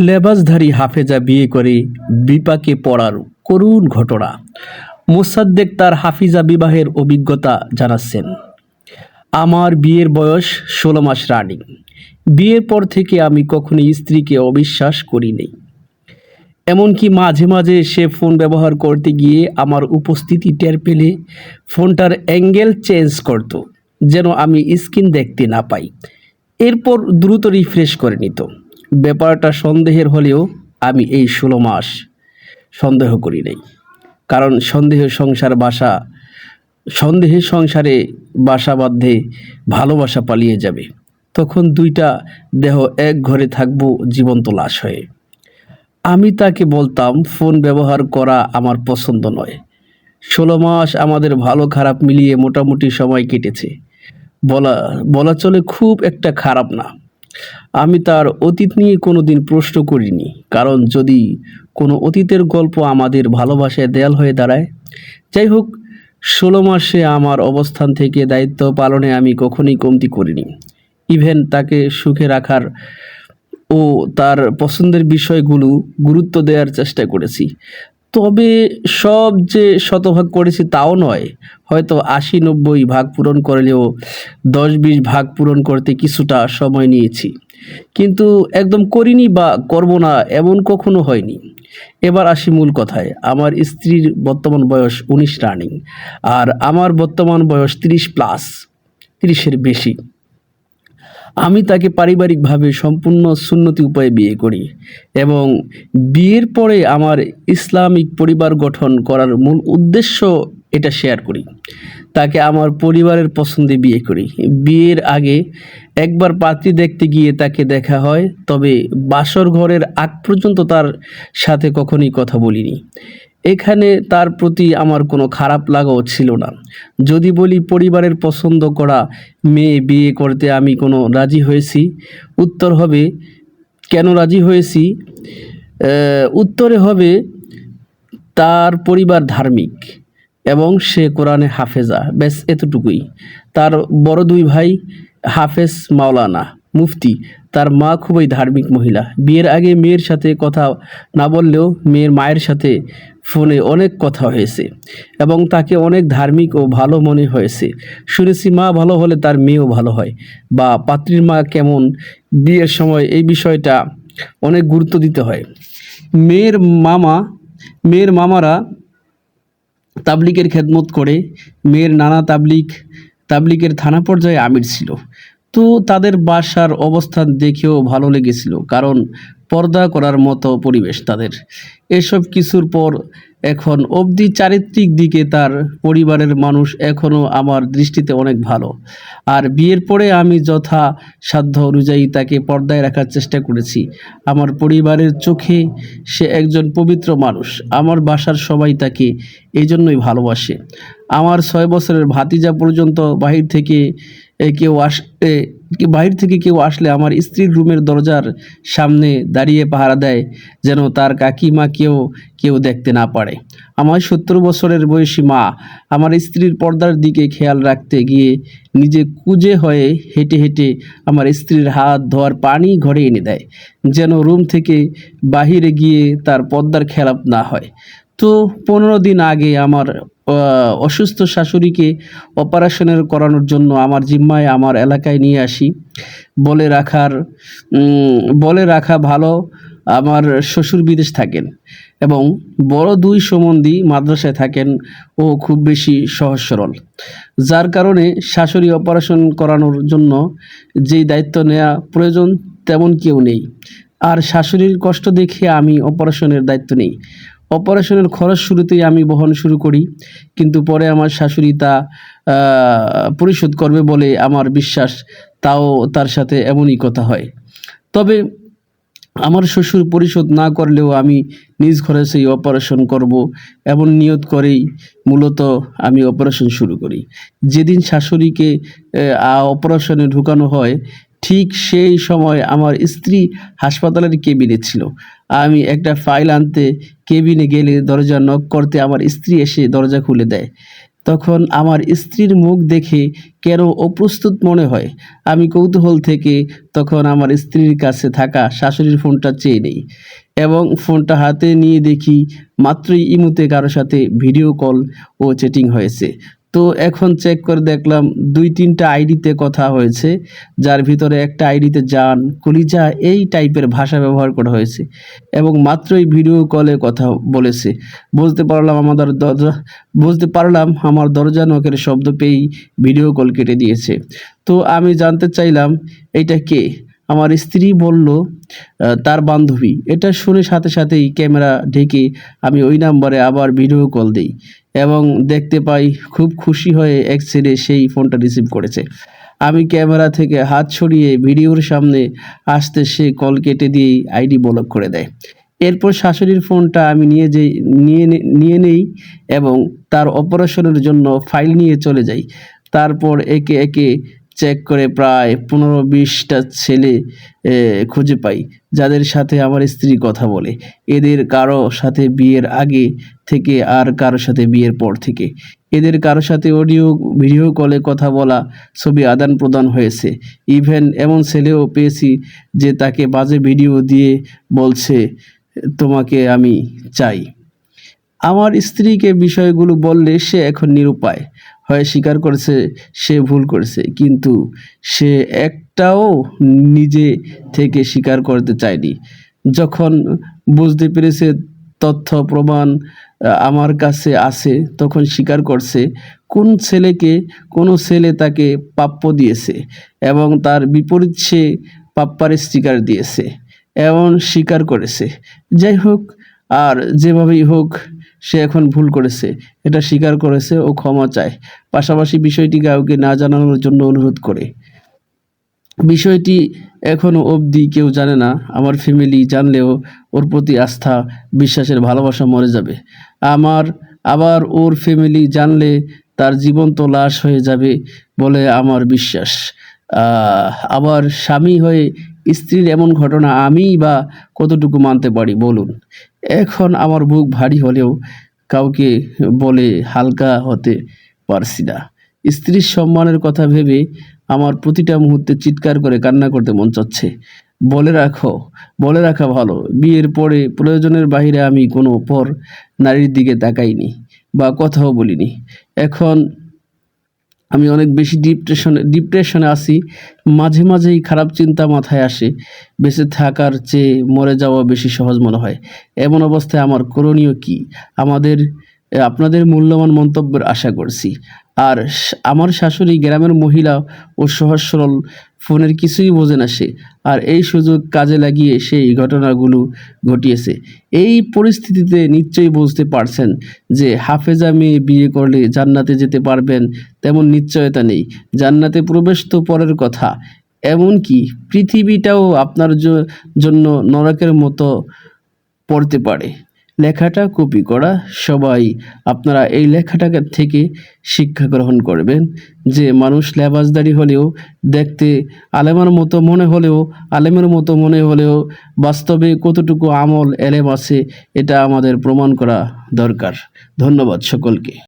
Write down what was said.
লেবাসধারী হাফেজা বিয়ে করে বিপাকে পড়ার করুণ ঘটনা। মোসাদ্দেক তার হাফিজা বিবাহের অভিজ্ঞতা জানাচ্ছেন। আমার বিয়ের বয়স ষোলো মাস রানিং। বিয়ের পর থেকে আমি কখনো স্ত্রীকে অবিশ্বাস করি করিনি। এমনকি মাঝে মাঝে সে ফোন ব্যবহার করতে গিয়ে আমার উপস্থিতি টের পেলে ফোনটার অ্যাঙ্গেল চেঞ্জ করত, যেন আমি স্ক্রিন দেখতে না পাই। এরপর দ্রুত রিফ্রেশ করে নিত। ব্যাপারটা সন্দেহের হলেও আমি এই ষোলো মাস সন্দেহ করি নাই। কারণ সন্দেহ সংসার বাসা সন্দেহে সংসারে বাসা বাঁধে ভালোবাসা পালিয়ে যাবে। তখন দুইটা দেহ এক ঘরে থাকব জীবন্ত লাশ হয়ে। আমি তাকে বলতাম, ফোন ব্যবহার করা আমার পছন্দ নয়। ষোলো মাস আমাদের ভালো খারাপ মিলিয়ে মোটামুটি সময় কেটেছে। বলা বলা চলে খুব একটা খারাপ না। আমি তার অতীত নিয়ে কোনো দিন প্রশ্ন করিনি। কারণ যদি কোনো অতীতের গল্প আমাদের ভালোবাসায় দেয়াল হয়ে দাঁড়ায়, যাই হোক, ষোলো মাসে আমার অবস্থান থেকে দায়িত্ব পালনে আমি কখনোই কমতি করিনি। ইভেন তাকে সুখে রাখার ও তার পছন্দের বিষয়গুলো গুরুত্ব দেওয়ার চেষ্টা করেছি। তবে সব যে শতভাগ করেছি তাও নয়। হয়তো আশি, নব্বই ভাগ পূরণ করলেও দশ, বিশ ভাগ পূরণ করতে কিছুটা সময় নিয়েছি। কিন্তু একদম করিনি বা করব না এমন কখনো হয়নি। এবার আসি মূল কথায়। আমার স্ত্রীর বর্তমান বয়স উনিশ রানিং আর আমার বর্তমান বয়স তিরিশ প্লাস তিরিশের বেশি। আমি তাকে পারিবারিকভাবে সম্পূর্ণ সুন্নতি উপায়ে বিয়ে করি এবং বিয়ের পরে আমার ইসলামিক পরিবার গঠন করার মূল উদ্দেশ্য এটা শেয়ার করি। তাকে আমার পরিবারের পছন্দে বিয়ে করি। বিয়ের আগে একবার পাত্রী দেখতে গিয়ে তাকে দেখা হয়, তবে বাসর ঘরের আগ পর্যন্ত তার সাথে কখনই কথা বলিনি। এখানে তার প্রতি আমার কোনো খারাপ লাগাও ছিল না। যদি বলি পরিবারের পছন্দ করা মেয়ে বিয়ে করতে আমি কোনো রাজি হয়েছি, উত্তর হবে, কেন রাজি হয়েছি? উত্তরে হবে, তার পরিবার ধার্মিক এবং সে কোরআনে হাফেজা, ব্যাস এতটুকুই। তার বড় দুই ভাই হাফেজ মাওলানা। মুফতি। তার মা খুবই ধার্মিক মহিলা। বিয়ের আগে মেয়ের সাথে কথা না বললেও মেয়ের মায়ের সাথে ফোনে অনেক কথা হয়েছে এবং তাকে অনেক ধার্মিক ও ভালো মনে হয়েছে। শুনেছি মা ভালো হলে তার মেয়েও ভালো হয়। বা পাত্রীর মা কেমন? বিয়ের সময় এই বিষয়টা অনেক গুরুত্ব দিতে হয়। মেয়ের মামা, মেয়ের মামারা তাবলিকের খেদমত করে। মেয়ের নানা তাবলিক তাবলিকের থানা পর্যায়ে আমির ছিল। তো তাদের বাসার অবস্থান দেখেও ভালো লেগেছিল, কারণ পর্দা করার মতো পরিবেশ তাদের। এসব কিছুর পর এখন অবধি চারিত্রিক দিকে তার পরিবারের মানুষ এখনও আমার দৃষ্টিতে অনেক ভালো। আর বিয়ের পরে আমি যথা সাধ্য অনুযায়ী তাকে পর্দায় রাখার চেষ্টা করেছি। আমার পরিবারের চোখে সে একজন পবিত্র মানুষ। আমার বাসার সবাই তাকে এই জন্যই ভালোবাসে। আমার ছয় বছরের ভাতিজা পর্যন্ত বাহির থেকে কেউ আস বাহির থেকে কেউ আসলে আমার স্ত্রীর রুমের দরজার সামনে দাঁড়িয়ে পাহারা দেয়, যেন তার কাকিমা কেউ কেউ দেখতে না পারে। আমার সত্তর বছরের বয়সী মা আমার স্ত্রীর পর্দার দিকে খেয়াল রাখতে গিয়ে নিজে কুজে হয়ে হেঁটে হেঁটে আমার স্ত্রীর হাত ধোয়ার পানি ঘরে এনে দেয়, যেন রুম থেকে বাহিরে গিয়ে তার পর্দার খেলাপ না হয়। তো পনেরো দিন আগে আমার অসুস্থ শাশুড়িকে অপারেশনের করানোর জন্য আমার জিম্মায় আমার এলাকায় নিয়ে আসি। বলে রাখার বলে রাখা ভালো আমার শ্বশুর বিদেশ থাকেন এবং বড় দুই সম্বন্ধী মাদ্রাসায় থাকেন ও খুব বেশি সহজ সরল। যার কারণে শাশুড়ি অপারেশন করানোর জন্য যেই দায়িত্ব নেওয়া প্রয়োজন তেমন কেউ নেই। আর শাশুড়ির কষ্ট দেখে আমি অপারেশনের দায়িত্ব নেই। অপারেশনের খরচ শুরুতেই আমি বহন শুরু করি, কিন্তু পরে আমার শাশুড়ি তা পরিশোধ করবে বলে আমার বিশ্বাস, তাও তার সাথে এমনই কথা হয়। তবে আমার শ্বশুর পরিশোধ না করলেও আমি নিজ খরচেই অপারেশন করব, এমন নিয়ত করেই মূলত আমি অপারেশন শুরু করি। যেদিন শাশুড়িকে অপারেশনে ঢুকানো হয় ঠিক সেই সময় আমার স্ত্রী হাসপাতালের কেবিনে ছিল। আমি একটা ফাইল আনতে কেবিনে গেলে দরজা নক করতে আমার স্ত্রী এসে দরজা খুলে দেয়। তখন আমার স্ত্রীর মুখ দেখে কেন অপ্রস্তুত মনে হয়। আমি কৌতূহল থেকে তখন আমার স্ত্রীর কাছে থাকা শাশুড়ির ফোনটা চেয়ে নেই এবং ফোনটা হাতে নিয়ে দেখি মাত্রই ইমুতে কারও সাথে ভিডিও কল ও চ্যাটিং হয়েছে। তো এখন চেক করে দেখলাম দুই তিনটা আইডিতে কথা হয়েছে, যার ভিতরে একটা আইডিতে জান কলিজা এই টাইপের ভাষা ব্যবহার করা হয়েছে এবং মাত্রই ভিডিও কলে কথা বলেছে। বুঝতে পারলাম আমাদের দরজা, বুঝতে পারলাম আমার দরজা নখের শব্দ পেয়েই ভিডিও কল কেটে দিয়েছে। তো আমি জানতে চাইলাম, এটা কে? আমার স্ত্রী বলল তার বান্ধবী। এটা শুনে সাথে সাথেই ক্যামেরা ঢেকে আমি ওই নাম্বারে আবার ভিডিও কল দিই এবং দেখতে পাই খুব খুশি হয়ে এক ছেলে সেই ফোনটা রিসিভ করেছে। আমি ক্যামেরা থেকে হাত ছড়িয়ে ভিডিওর সামনে আসতে সে কল কেটে দিয়েই আইডি ব্লক করে দেয়। এরপর শাশুড়ির ফোনটা আমি নিয়ে যে নিয়ে নিয়ে নেই এবং তার অপারেশনের জন্য ফাইল নিয়ে চলে যাই। তারপর একে একে চেক করে প্রায় পনেরো বিশটা ছেলে খুঁজে পাই, যাদের সাথে আমার স্ত্রী কথা বলে। এদের কারও সাথে বিয়ের আগে থেকে আর কারও সাথে বিয়ের পর থেকে। এদের কারও সাথে অডিও ভিডিও কলে কথা বলা, ছবি আদান প্রদান হয়েছে। ইভেন এমন ছেলেও পেয়েছি যে তাকে বাজে ভিডিও দিয়ে বলছে, তোমাকে আমি চাই। আমার স্ত্রীকে বিষয়গুলো বললে সে এখন নিরুপায়। হয়, স্বীকার করেছে, সে ভুল করেছে। কিন্তু সে একটাও নিজে থেকে স্বীকার করতে চায়নি। যখন বুঝতে পেরেছে তথ্য, প্রমাণ আমার কাছে আছে, তখন স্বীকার করছে, কোন ছেলেকে, কোনো ছেলে তাকে প্রাপ্য দিয়েছে এবং তার বিপরীত সে পাপ্পার স্টিকার দিয়েছে এমন স্বীকার করেছে। যাই হোক, আর যেভাবেই হোক সে এখন ভুল করেছে। এটা স্বীকার করেছে ও ক্ষমা চায়। পাশাপাশি বিষয়টি কাউকে না জানানোর জন্য অনুরোধ করে। বিষয়টি এখনও অবধি কেউ জানে না। আমার ফ্যামিলি জানলেও ওর প্রতি আস্থা, বিশ্বাসের ভালোবাসা মরে যাবে। আমার আবার ওর ফ্যামিলি জানলে তার জীবন্ত লাশ হয়ে যাবে বলে আমার বিশ্বাস। আবার স্বামী হয়ে স্ত্রীর এমন ঘটনা আমিই বা কতটুকু মানতে পারি? বলুন। এখন আমার বুক ভারী হলেও কাউকে বলে হালকা হতে পারছি না। স্ত্রীর সম্মানের কথা ভেবে আমার প্রতিটা মুহূর্তে চিৎকার করে কান্না করতে মন চাচ্ছে। বলে রাখো, বলে রাখা ভালো। বিয়ের পরে প্রয়োজনের বাইরে আমি কোনো পর নারীর দিকে তাকাইনি বা কথাও বলিনি। এখন আমি অনেক বেশি ডিপ্রেশনে ডিপ্রেশনে আসি মাঝে মাঝেই খারাপ চিন্তা মাথায় আসে। বেঁচে থাকার চেয়ে মরে যাওয়া বেশি সহজ মনে হয়। এমন অবস্থায় আমার করণীয় কি? আমাদের আপনাদের মূল্যবান মন্তব্যের আশা করছি। আর আমার শাশুড়ি গ্রামের মহিলা ও সহজ সরল ফোনের কিছুই বোঝে না সে। আর এই সুযোগ কাজে লাগিয়ে সেই ঘটনাগুলো ঘটিয়েছে। এই পরিস্থিতিতে নিশ্চয়ই বুঝতে পারছেন যে হাফেজা মেয়ে বিয়ে করলে জান্নাতে যেতে পারবেন তেমন নিশ্চয়তা নেই। জান্নাতে প্রবেশ তো পরের কথা। এমনকি পৃথিবীটাও আপনার জন্য নরকের মতো পড়তে পারে। লেখাটা কপি করা, সবাই আপনারা এই লেখাটাকে থেকে শিক্ষা গ্রহণ করবেন। যে মানুষ লেবাসদারি হলেও, দেখতে আলেমের মতো মনে হলেও, আলেমের মতো মনে হলেও বাস্তবে কতটুকু আমল, এলেম আছে, এটা আমাদের প্রমাণ করা দরকার। ধন্যবাদ সকলকে।